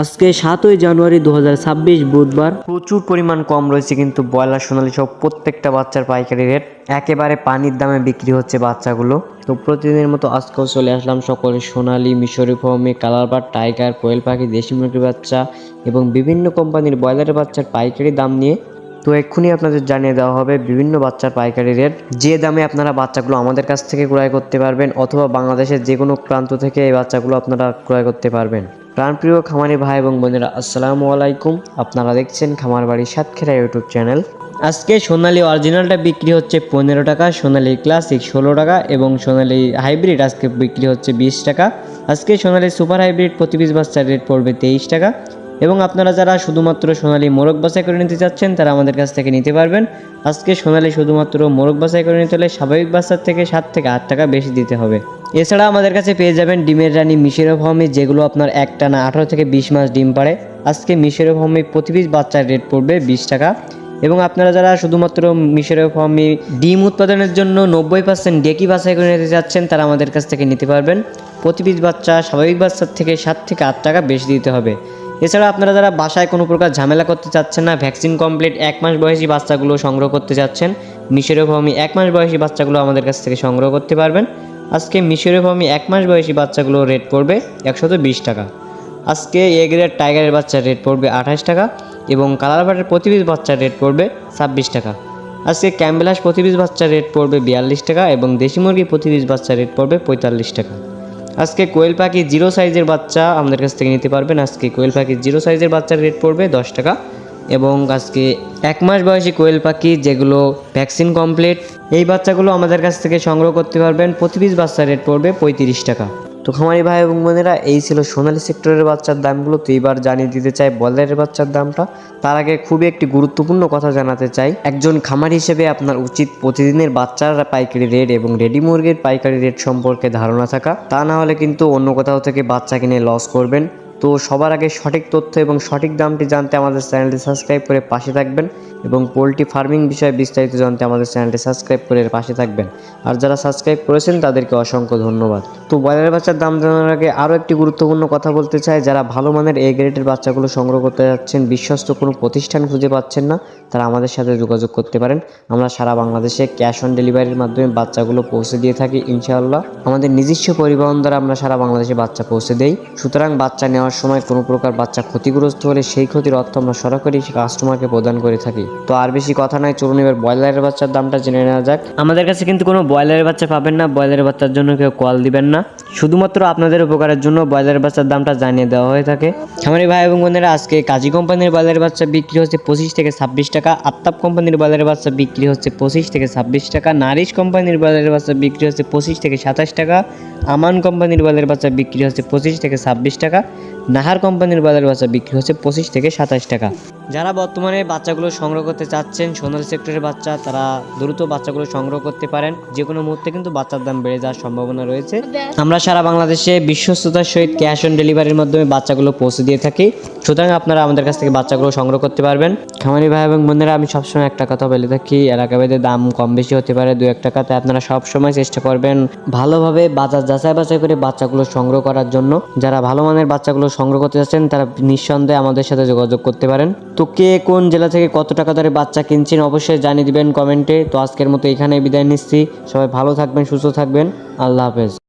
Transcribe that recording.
আজকে সাতই জানুয়ারি দু হাজার ছাব্বিশ বুধবার। প্রচুর পরিমাণ কম রয়েছে কিন্তু ব্রয়লার সোনালি সব প্রত্যেকটা বাচ্চার পাইকারি রেট একেবারে পানির দামে বিক্রি হচ্ছে বাচ্চাগুলো। তো প্রতিদিনের মতো আজকেও চলে আসলাম সকলে সোনালি মিশরি ফর্মে কালারবার টাইগার কোয়েল পাখি দেশি মুরগির বাচ্চা এবং বিভিন্ন কোম্পানির ব্রয়লারের বাচ্চার পাইকারি দাম নিয়ে। তো এক্ষুনি আপনাদের জানিয়ে দেওয়া হবে বিভিন্ন বাচ্চার পাইকারি রেট। যে দামে আপনারা বাচ্চাগুলো আমাদের কাছ থেকে ক্রয় করতে পারবেন অথবা বাংলাদেশের যে কোনো প্রান্ত থেকে এই বাচ্চাগুলো আপনারা ক্রয় করতে পারবেন। প্রাণপ্রিয় খামারি ভাই এবং বোনেরা, আসসালামু আলাইকুম। আপনারা দেখছেন খামার বাড়ি সাতক্ষীরা ইউটিউব চ্যানেল। আজকে সোনালি অরিজিনালটা বিক্রি হচ্ছে পনেরো টাকা, সোনালি ক্লাসিক ষোলো টাকা এবং সোনালি হাইব্রিড আজকে বিক্রি হচ্ছে বিশ টাকা। আজকে সোনালি সুপার হাইব্রিড প্রতি পিস বাচ্চার রেট পড়বে তেইশ টাকা। এবং আপনারা যারা শুধুমাত্র সোনালি মোরগ বাছাই করে নিতে চাচ্ছেন, তারা আমাদের কাছ থেকে নিতে পারবেন। আজকে সোনালি শুধুমাত্র মোরগ বাছাই করে নিতে হলে স্বাভাবিক বাচ্চার থেকে সাত থেকে আট টাকা বেশি দিতে হবে। এছাড়া আমাদের কাছে পেয়ে যাবেন ডিমের রানী মিশিরো ফর্মে যেগুলো আপনার একটা না আঠারো থেকে বিশ মাস ডিম পারে আজকে মিশিরো ফর্মে প্রতি পিস বাচ্চার রেট পড়বে বিশ টাকা। এবং আপনারা যারা শুধুমাত্র মিশরে ফর্মে ডিম উৎপাদনের জন্য নব্বই পার্সেন্ট ডেকি বাছাই করে নিতে চাচ্ছেন, তারা আমাদের কাছ থেকে নিতে পারবেন। প্রতি পিস বাচ্চা স্বাভাবিক বাচ্চার থেকে সাত থেকে আট টাকা বেশি দিতে হবে। এছাড়া আপনারা যারা বাসায় কোনো প্রকার ঝামেলা করতে চাচ্ছেন না, ভ্যাকসিন কমপ্লিট, এক মাস বয়সী বাচ্চাগুলো সংগ্রহ করতে চাচ্ছেন, মিশরে ফর্মি এক মাস বয়সী বাচ্চাগুলো আমাদের কাছ থেকে সংগ্রহ করতে পারবেন। আজকে মিশরে ফর্মি এক মাস বয়সী বাচ্চাগুলো রেট পড়বে একশত বিশ টাকা। আজকে এ গ্রেড টাইগারের বাচ্চার রেট পড়বে আঠাশ টাকা এবং কালার বাটের প্রতি বাচ্চার রেট পড়বে ছাব্বিশ টাকা। আজকে ক্যাম্বেলাস প্রতি পিস বাচ্চার রেট পড়বে বিয়াল্লিশ টাকা এবং দেশি মুরগি প্রতি পিস বাচ্চার রেট পড়বে পঁয়তাল্লিশ টাকা। আজকে কোয়েল পাখি জিরো সাইজের বাচ্চা আমাদের কাছ থেকে নিতে পারবেন। আজকে কোয়েল পাখি জিরো সাইজের বাচ্চার রেট পড়বে দশ টাকা এবং আজকে এক মাস বয়সী কোয়েল পাখি যেগুলো ভ্যাকসিন কমপ্লিট, এই বাচ্চাগুলো আমাদের কাছ থেকে সংগ্রহ করতে পারবেন। প্রতি পিস বাচ্চার রেট পড়বে পঁয়ত্রিশ টাকা। তো খামারি ভাই এবং বোনেরা, এই ছিল সোনালী সেক্টরের বাচ্চার দামগুলো। তো এইবার জানিয়ে দিতে চাই বয়লারের বাচ্চার দামটা। তার আগে খুবই একটি গুরুত্বপূর্ণ কথা জানাতে চাই। একজন খামারি হিসেবে আপনার উচিত প্রতিদিনের বাচ্চার পাইকারি রেট এবং রেডি মুরগির পাইকারি রেট সম্পর্কে ধারণা থাকা। তা না হলে কিন্তু অন্য কোথাও থেকে বাচ্চা কিনে লস করবেন। তো সবার আগে সঠিক তথ্য এবং সঠিক দামটি জানতে আমাদের চ্যানেলটি সাবস্ক্রাইব করে পাশে থাকবেন এবং পোলট্রি ফার্মিং বিষয়ে বিস্তারিত জানতে আমাদের চ্যানেলটি সাবস্ক্রাইব করে পাশে থাকবেন। আর যারা সাবস্ক্রাইব করেছেন, তাদেরকে অসংখ্য ধন্যবাদ। তো ব্রয়লার বাচ্চার দাম জানার আগে আরও একটি গুরুত্বপূর্ণ কথা বলতে চাই। যারা ভালো মানের এ গ্রেডের বাচ্চাগুলো সংগ্রহ করতে যাচ্ছেন, বিশ্বস্ত কোনো প্রতিষ্ঠান খুঁজে পাচ্ছেন না, তারা আমাদের সাথে যোগাযোগ করতে পারেন। আমরা সারা বাংলাদেশে ক্যাশ অন ডেলিভারির মাধ্যমে বাচ্চাগুলো পৌঁছে দিয়ে থাকি, ইনশাআল্লাহ। আমাদের নিজস্ব পরিবহন দ্বারা আমরা সারা বাংলাদেশে বাচ্চা পৌঁছে দেই। সুতরাং বাচ্চা নেওয়ার সময় কোনো প্রকার বাচ্চা ক্ষতিগ্রস্ত হলে সেই ক্ষতির অর্থ আমরা সরাসরি কাস্টমারকে প্রদান করে থাকি। তো আর বেশি কথা নয় চলুন এবার ব্রয়লারের বাচ্চার দামটা জেনে নেওয়া যাক। আমাদের কাছে কিন্তু কোনো ব্রয়লারের বাচ্চা পাবেন না ব্রয়লারের বাচ্চার জন্য কেউ কল দিবেন না। শুধুমাত্র আপনাদের উপকারের জন্য ব্রয়লারের বাচ্চার দামটা জানিয়ে দেওয়া হয়ে থাকে। খামারি ভাই এবং বোনেরা আজকে কাজী কোম্পানির ব্রয়লারের বাচ্চা বিক্রি হচ্ছে পঁচিশ থেকে ছাব্বিশ টাকা আত্তাপ কোম্পানির ব্রয়লারের বাচ্চা বিক্রি হচ্ছে পঁচিশ থেকে ছাব্বিশ টাকা নারিশ কোম্পানির ব্রয়লারের বাচ্চা বিক্রি হচ্ছে পঁচিশ থেকে সাতাশ টাকা আমান কোম্পানির ব্রয়লারের বাচ্চা বিক্রি হচ্ছে পঁচিশ থেকে ছাব্বিশ টাকা। নাহার কোম্পানির ব্রয়লারের বাচ্চা বিক্রি হচ্ছে পঁচিশ থেকে সাতাশ টাকা। যারা বর্তমানে বাচ্চাগুলো সংগ্রহ করতে চাচ্ছেন, সোনালী সেক্টরের বাচ্চা, তারা দ্রুত বাচ্চাগুলো সংগ্রহ করতে পারেন। যে কোনো মুহূর্তে কিন্তু বাচ্চার দাম বেড়ে যাওয়ার সম্ভাবনা রয়েছে। আমরা সারা বাংলাদেশে বিশ্বস্ততার সহিত ক্যাশ অন ডেলিভারির মাধ্যমে বাচ্চাগুলো পৌঁছে দিয়ে থাকি। সুতরাং আপনারা আমাদের কাছ থেকে বাচ্চাগুলো সংগ্রহ করতে পারবেন। খামারি ভাই এবং বোনেরা, আমি সবসময় একটা কথা বলে থাকি এলাকাভেদে দাম কম বেশি হতে পারে, দু এক টাকাতে আপনারা সবসময় চেষ্টা করবেন ভালোভাবে বাজার যাচাই বাছাই করে বাচ্চাগুলো সংগ্রহ করার জন্য। যারা ভালো মানের বাচ্চাগুলো সংগ্রহ করতে চাচ্ছেন তারা নিঃসন্দেহে আমাদের সাথে যোগাযোগ করতে পারেন। তো কে কোন জেলা থেকে কত টাকা দরে বাচ্চা কিনছেন অবশ্যই জানিয়ে দিবেন কমেন্টে। তো আজকের মতো এখানে বিদায় নিচ্ছি। সবাই ভালো থাকবেন, সুস্থ থাকবেন। আল্লাহ হাফেজ।